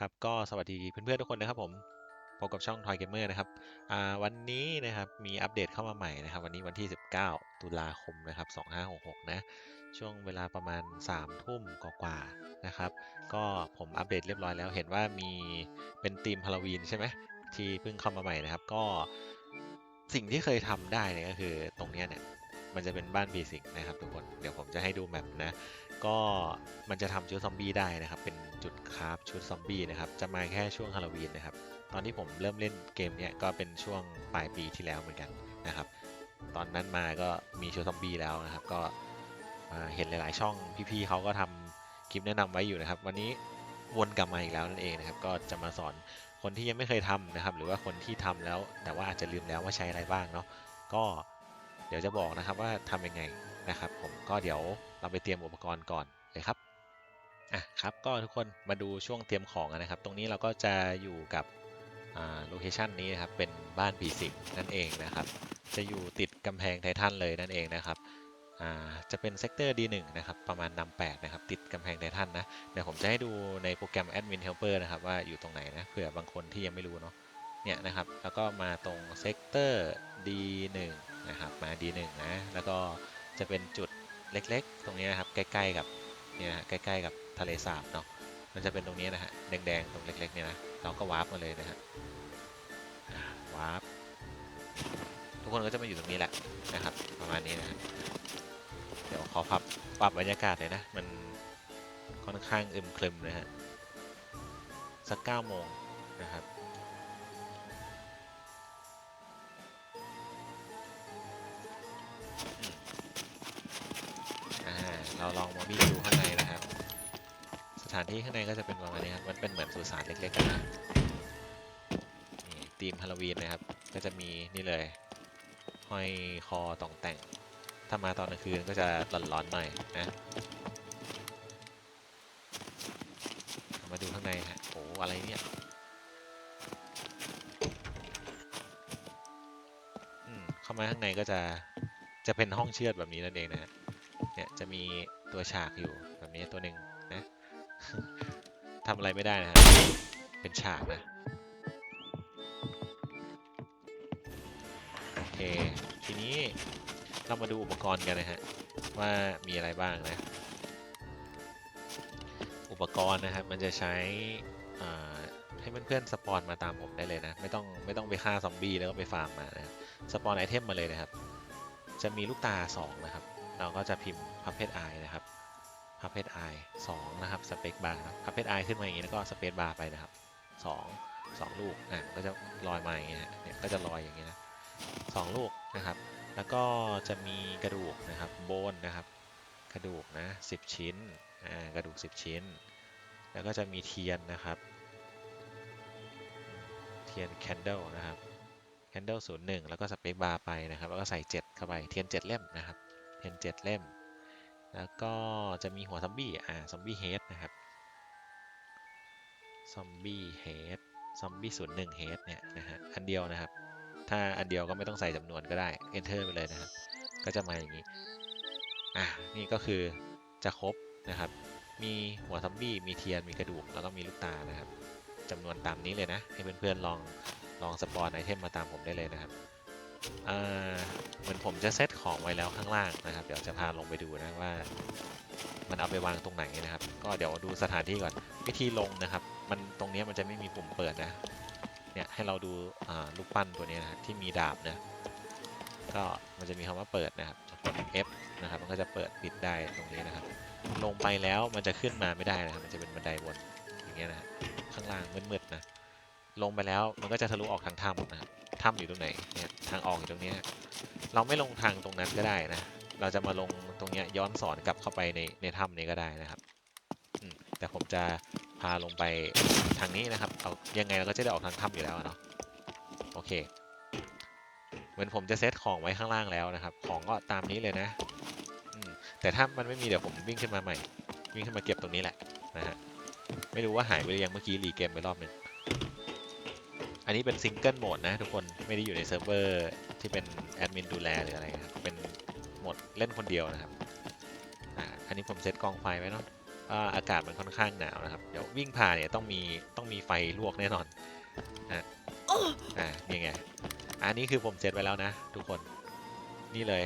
ครับก็สวัสดีเพื่อนๆทุกคนนะครับผมพบกับช่อง Toy Gamer นะครับวันนี้นะครับมีอัปเดตเข้ามาใหม่นะครับ วันนี้วันที่ 19 ตุลาคมนะครับ 2566 นะ ช่วงเวลาประมาณ 3 ทุ่มกว่าๆนะครับ ก็ผมอัปเดตเรียบร้อยแล้วเห็นว่ามีเป็นธีมฮาโลวีนใช่ไหมที่เพิ่งเข้ามาใหม่นะครับ ก็สิ่งที่เคยทำได้เนี่ยก็คือตรงนี้เนี่ยมันจะเป็นบ้านผีสิงนะครับทุกคน เดี๋ยวผมจะให้ดูแมปนะ ก็มันจะทำชุดซอมบี้ได้นะครับ เป็นจุดคราฟชุดซอมบี้นะครับ จะมาแค่ช่วงฮาโลวีนนะครับ ตอนที่ผมเริ่มเล่นเกมเนี้ยก็เป็นช่วงปลายปีที่แล้วเหมือนกันนะครับ ตอนนั้นมาก็มีชุดซอมบี้แล้วนะครับ ก็เห็นหลาย ๆ ช่องพี่ๆเขาก็ทำคลิปแนะนำไว้อยู่นะครับ วันนี้วนกลับมาอีกแล้วนั่นเองนะครับ ก็จะมาสอนคนที่ยังไม่เคยทำนะครับ หรือว่าคนที่ทำแล้ว แต่ว่าอาจจะลืมแล้วว่าใช้อะไรบ้างเนาะก็เดี๋ยวจะบอกนะครับว่าทำยังไงนะครับ ผมก็เดี๋ยว เราไปเตรียมอุปกรณ์ก่อนเลยครับอะครับก็ทุกคนมาดูช่วงเตรียมของนะครับ ตรงนี้เราก็จะอยู่กับโลเคชันนี้นะครับเป็นบ้านผีสิงนั่นเองนะครับ จะอยู่ติดกำแพงไททันเลยนั่นเองนะครับอ่าจะเป็นเซกเตอร์ D1 นะครับประมาณนำแปดนะครับติดกำแพงไททันนะเดี๋ยวผมจะให้ดูในโปรแกรม Admin Helper นะครับว่าอยู่ตรงไหนนะเผื่อบางคนที่ยังไม่รู้เนาะเนี่ยนะครับแล้วก็มาตรงเซกเตอร์ D1 นะครับมา D1 นะแล้วก็จะเป็นจุด เล็ก ๆ ตรงนี้นะครับ ใกล้ ๆ กับเนี่ยนะใกล้ๆกับทะเลสาบเนาะ มันจะเป็นตรงนี้นะฮะ แดง ๆ ตรงเล็ก ๆ เนี่ยนะ เราก็วาร์ปมาเลยนะฮะ วาร์ป ทุกคนก็จะมาอยู่ตรงนี้แหละนะครับ ประมาณนี้นะฮะ เดี๋ยวขอปรับปรับบรรยากาศเลยนะ มันค่อนข้างอึมครึมนะฮะ สักเก้าโมงนะครับ เราลองมาวิ่งดูข้างในนะครับ สถานที่ข้างในก็จะเป็นประมาณนี้ครับ มันเป็นเหมือนสุสานเล็กๆกันนะนี่ธีมฮาโลวีนนะครับ ก็จะมีนี่เลย ห้อยคอตองแต่ง ถ้ามาตอนกลางคืนก็จะร้อนๆหน่อยนะ มาดูข้างในฮะโอ้อะไรเนี่ยเข้ามาข้างในก็จะจะเป็นห้องเชือดแบบนี้นั่นเองนะฮะเนี่ยจะมี ตัวฉากอยู่แบบนี้ตัวหนึ่งนะทำอะไรไม่ได้นะฮะเป็นฉากนะโอเคทีนี้เรามาดูอุปกรณ์กันนะฮะว่ามีอะไรบ้างนะ อุปกรณ์นะครับมันจะใช้ให้เพื่อนๆสปอนมาตามผมได้เลยนะ ไม่ต้องไม่ต้องไปฆ่าซอมบี้แล้วก็ไปฟาร์มมานะครับสปอนไอเทมมาเลยนะครับ จะมีลูกตา 2 นะครับ เราก็จะพิมพ์พับเพ t ไอนะครับพับเพ t ไอสองนะครับสเปคบาร์พับเพ t ไอขึ้นมาอย่างนี้แล้วก็สเปซบาร์ไปนะครับสองสองลูกอะก็จะลอยมาอย่างเงี้ยเนี่ยก็จะลอยอย่างเงี้ยนะสองลูกนะครับ แล้วก็จะมีกระดูกนะครับโบนนะครับ กระดูกนะสิบชิ้นอ่ากระดูก 10 ชิ้น แล้วก็จะมีเทียนนะครับ เทียนแคนเดลนะครับแคนเดลศูนย์หนึ่งแล้วก็สเปคบาร์ไปนะครับ แล้วก็ใส่ 7 เข้าไป เทียน 7 เล่มนะครับ เทียน7เล่ม แล้วก็จะมีหัวซอมบี้ อ่า ซอมบี้เฮดนะครับ ซอมบี้เฮด ซอมบี้ศูนย์หนึ่งเฮดเนี่ยนะฮะ อันเดียวนะครับ ถ้าอันเดียวก็ไม่ต้องใส่จำนวนก็ได้ enter ไปเลยนะครับ ก็จะมาอย่างนี้ อะนี่ก็คือจะครบนะครับ มีหัวซอมบี้ มีเทียน มีกระดูก แล้วก็มีลูกตานะครับจำนวนตามนี้เลยนะ ให้เพื่อนๆลองลองสปอนไอเทมมาตามผมได้เลยนะครับ เหมือนผมจะเซตของไว้แล้วข้างล่างนะครับ เดี๋ยวจะพาลงไปดูนะว่า มันเอาไปวางตรงไหนนะครับ ก็เดี๋ยวดูสถานที่ก่อนวิธีลงนะครับ มันตรงนี้มันจะไม่มีปุ่มเปิดนะเนี่ยให้เราดูลูกปั้นตัวนี้นะที่มีดาบนะก็มันจะมีคำว่าเปิดนะครับกด F นะครับ มันก็จะเปิดปิดได้ตรงนี้นะครับ ลงไปแล้วมันจะขึ้นมาไม่ได้นะครับ มันจะเป็นบันไดวนอย่างเงี้ยนะฮะข้างล่างมืดๆนะลงไปแล้วมันก็จะทะลุออกทางถ้ำนะครับ ถ้ำอยู่ตรงไหนเนี่ยทางออกอยู่ตรงนี้เราไม่ลงทางตรงนั้นก็ได้นะ เราจะมาลงตรงเนี้ยย้อนสอนกลับเข้าไปในในถ้ำนี้ก็ได้นะครับแต่ผมจะพาลงไปทางนี้นะครับเอายังไงเราก็จะได้ออกทางถ้ำอยู่แล้วเนาะโอเค เหมือนผมจะเซตของไว้ข้างล่างแล้วนะครับ ของก็ตามนี้เลยนะแต่ถ้ามันไม่มีเดี๋ยวผมวิ่งขึ้นมาใหม่ วิ่งขึ้นมาเก็บตรงนี้แหละนะฮะไม่รู้ว่าหายไปหรือยังเมื่อกี้รีเกมไปรอบนึง อันนี้เป็นซิงเกิลโหมดนะทุกคนไม่ได้อยู่ในเซิร์ฟเวอร์ที่เป็นแอดมินดูแลหรืออะไรครับเป็นโหมดเล่นคนเดียวนะครับอันนี้ผมเซตกองไฟไว้เนาะอาอากาศมันค่อนข้างหนาวนะครับเดี๋ยววิ่งผ่านเนี่ยต้องมีต้องมีไฟลวกแน่นอนอะอ่านี่ไงอันนี้คือผมเซตไว้แล้วนะ ทุกคนนี่เลย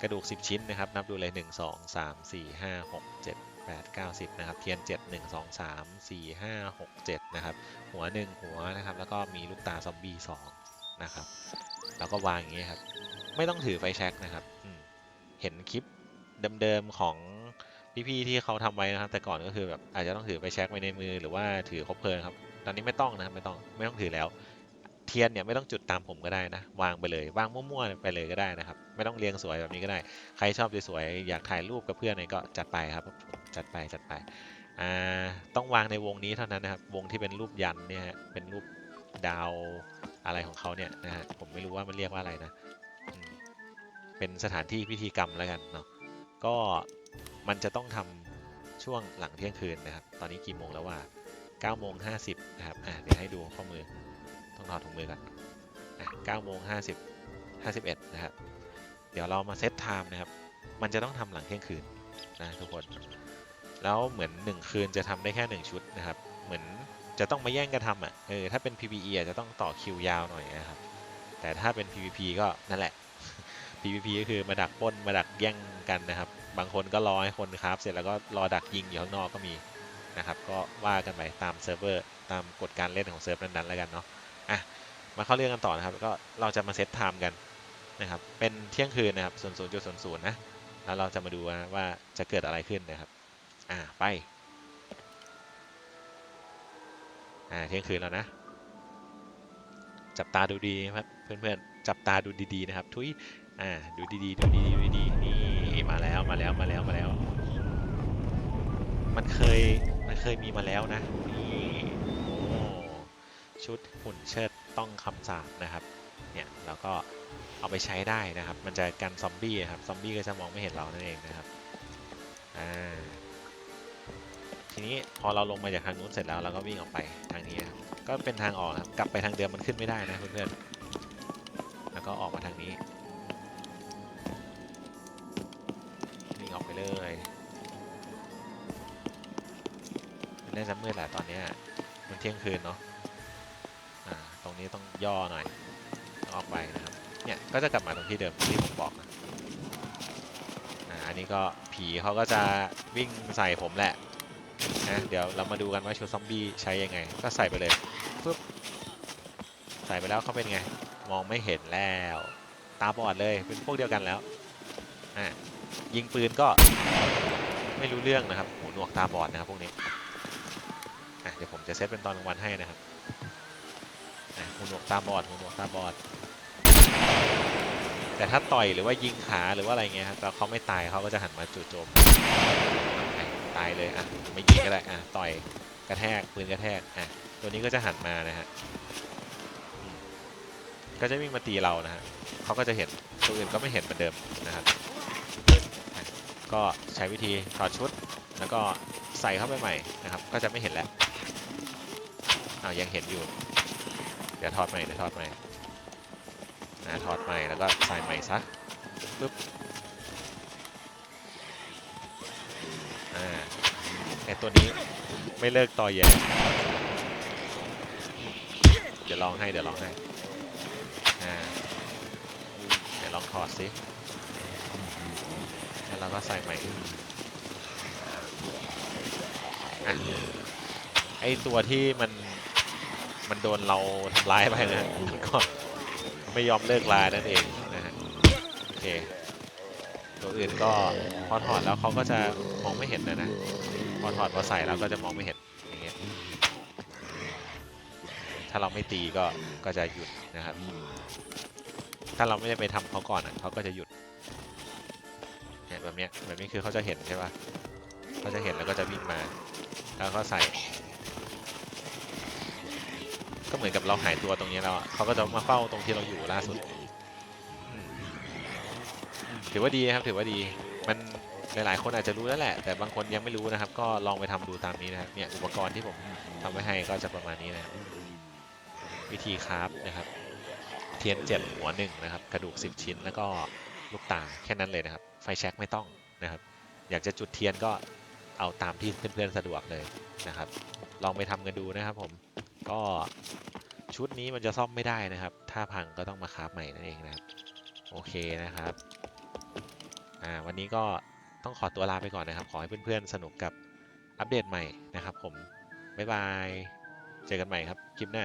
กระดูก 10 ชิ้นนะครับ นับดูเลย 1 2 3 4 5 6 7 8 9 10นะครับ เทียน 7 1 2 3 4 5 6 7 นะครับ หัว 1 หัวนะครับ แล้วก็มีลูกตาซอมบี้2นะครับ แล้วก็วางอย่างนี้ครับ ไม่ต้องถือไฟแช็กนะครับ เห็นคลิปเดิมๆของพี่ๆที่เขาทำไว้นะครับ แต่ก่อนก็คือแบบอาจจะต้องถือไฟแช็กไว้ในมือหรือว่าถือคบเพลิงครับ ตอนนี้ไม่ต้องนะครับไม่ต้องไม่ต้องถือแล้ว เทียนเนี่ยไม่ต้องจุดตามผมก็ได้นะ วางไปเลยวางมั่วๆไปเลยก็ได้นะครับ ไม่ต้องเรียงสวยแบบนี้ก็ได้ ใครชอบสวยๆอยากถ่ายรูปกับเพื่อนเนี่ยก็จัดไปครับ จัดไปจัดไปอ่าต้องวางในวงนี้เท่านั้นนะครับ วงที่เป็นรูปยันเนี่ยฮะเป็นรูปดาวอะไรของเขาเนี่ยนะฮะผมไม่รู้ว่ามันเรียกว่าอะไรนะเป็นสถานที่พิธีกรรมแล้วกันเนาะก็มันจะต้องทำช่วงหลังเที่ยงคืนนะครับ ตอนนี้กี่โมงแล้วว่า9โมง50นะครับอะเดี๋ยวให้ดูข้อมือ ถอดถุงมือก่อนะ9โมง50 51นะครับ เดี๋ยวเรามาเซตไทม์นะครับ มันจะต้องทำหลังเที่ยงคืนนะทุกคน แล้วเหมือน 1 คืนจะทำได้แค่ 1 ชุดนะครับ เหมือนจะต้องมาแย่งกันทำอะ เออ ถ้าเป็น PVE จะต้องต่อคิวยาวหน่อยนะครับ แต่ถ้าเป็น PVP ก็นั่นแหละ PVP ก็คือมาดักป้นมาดักแย่งกันนะครับ บางคนก็รอให้คนคราฟเสร็จแล้วก็รอดักยิงอยู่ข้างนอกก็มีนะครับ ก็ว่ากันไปตามเซิร์ฟเวอร์ ตามกฎการเล่นของเซิร์ฟนั้นๆแล้วกันเนาะ อะมาเข้าเรื่องกันต่อนะครับ ก็เราจะมาเซตไทม์กันนะครับ เป็นเที่ยงคืนนะครับส่วนศูนย์จุดศูนย์ศูนย์นะ แล้วเราจะมาดูว่าจะเกิดอะไรขึ้นนะครับ อ่าไป อ่าเที่ยงคืนแล้วนะ จับตาดูดีนะครับเพื่อนๆ จับตาดูดีๆนะครับ ทุย อ่า ดูดีๆ ดูดีๆ ดูดีๆ นี่มาแล้ว มาแล้ว มาแล้ว มาแล้ว มันเคย มันเคยมีมาแล้วนะ นี่ ชุดหุ่นเชิดต้องคำสาปนะครับ เนี่ยเราก็เอาไปใช้ได้นะครับ มันจะกันซอมบี้ครับ ซอมบี้ก็จะมองไม่เห็นเรานั่นเองนะครับ อ่า ทีนี้พอเราลงมาจากทางนู้นเสร็จแล้วเราก็วิ่งออกไปทางนี้ครับก็เป็นทางออกครับ กลับไปทางเดิมมันขึ้นไม่ได้นะเพื่อนๆ แล้วก็ออกมาทางนี้ วิ่งออกไปเลยมันน่าจะมืดแหละตอนนี้มันเที่ยงคืนเนาะ รงนี้ต้องย่อหน่อยออกไปนะครับ เนี่ยก็จะกลับมาตรงที่เดิมที่ผมบอกนะอันนี้ก็ผีเขาก็จะวิ่งใส่ผมแหละนะเดี๋ยวเรามาดูกันว่าชุดซอมบี้ใช้ยังไง ก็ใส่ไปเลยปึ๊บใส่ไปแล้วเขาเป็นไง มองไม่เห็นแล้วตาบอดเลยเป็นพวกเดียวกันแล้วอ่ายิงปืนก็ไม่รู้เรื่องนะครับหูหนวกตาบอดนะครับพวกนี้อะเดี๋ยวผมจะเซตเป็นตอนกลางวันให้นะครับ หูหนวกตาบอดหูหนวกตาบอด แต่ถ้าต่อยหรือว่ายิงขาหรือว่าอะไรเงี้ยครับแล้วเขาไม่ตายเขาก็จะหันมาจู่โจมตายเลยอะไม่ยิงก็ได้อะต่อยกระแทกปืนกระแทกอะตัวนี้ก็จะหันมานะฮะก็จะวิ่งมาตีเรานะฮะเขาก็จะเห็นตัวอื่นก็ไม่เห็นเหมือนเดิมนะครับก็ใช้วิธีถอดชุดแล้วก็ใส่เข้าไปใหม่นะครับ ก็จะไม่เห็นแล้วอ้าวยังเห็นอยู่ เดี๋ยวถอดใหม่เดี๋ยวถอดใหม่อ่าถอดใหม่แล้วก็ใส่ใหม่ซะปึ๊บอ่าไอตัวนี้ไม่เลิกต่อแย่เดี๋ยวลองให้เดี๋ยวลองให้อ่าเดี๋ยวลองถอดสิแล้วเราก็ใส่ใหม่อะไอตัวที่มัน มันโดนเราทำร้ายไปนะมันก็ไม่ยอมเลิกลานั่นเองนะฮะโอเคตัวอื่นก็พอถอดแล้วเขาก็จะมองไม่เห็นนะนะพอถอดพอใส่แล้วก็จะมองไม่เห็นอย่างเงี้ยถ้าเราไม่ตีก็ก็จะหยุดนะครับ ถ้าเราไม่ได้ไปทำเขาก่อนอะเขาก็จะหยุดเนี่ยแบบเนี้ยแบบนี้คือเขาจะเห็นใช่ปะเขาจะเห็นแล้วก็จะวิ่งมา แล้วก็ใส่ก็ เหมือนกับเราหายตัวตรงนี้แล้วเขาก็จะมาเฝ้าตรงที่เราอยู่ล่าสุด ถือว่าดีครับถือว่าดี มันหลายๆ คนอาจจะรู้แล้วแหละ แต่บางคนยังไม่รู้นะครับ ก็ลองไปทำดูตามนี้นะครับเนี่ยอุปกรณ์ที่ผมทำไว้ให้ก็จะประมาณนี้นะวิธีคราฟนะครับ เทียนเจ็ดหัวหนึ่งนะครับ กระดูกสิบชิ้นแล้วก็ลูกตาแค่นั้นเลยนะครับ ไฟแช็กไม่ต้องนะครับ อยากจะจุดเทียนก็เอาตามที่เพื่อนๆสะดวกเลยนะครับ ลองไปทำกันดูนะครับผมก็ ชุดนี้มันจะซ่อมไม่ได้นะครับ ถ้าพังก็ต้องมาคราฟใหม่นั่นเองนะครับ โอเคนะครับ อ่า วันนี้ก็ต้องขอตัวลาไปก่อนนะครับ ขอให้เพื่อนๆสนุกกับอัปเดตใหม่นะครับผม บ๊ายบาย เจอกันใหม่ครับ คลิปหน้า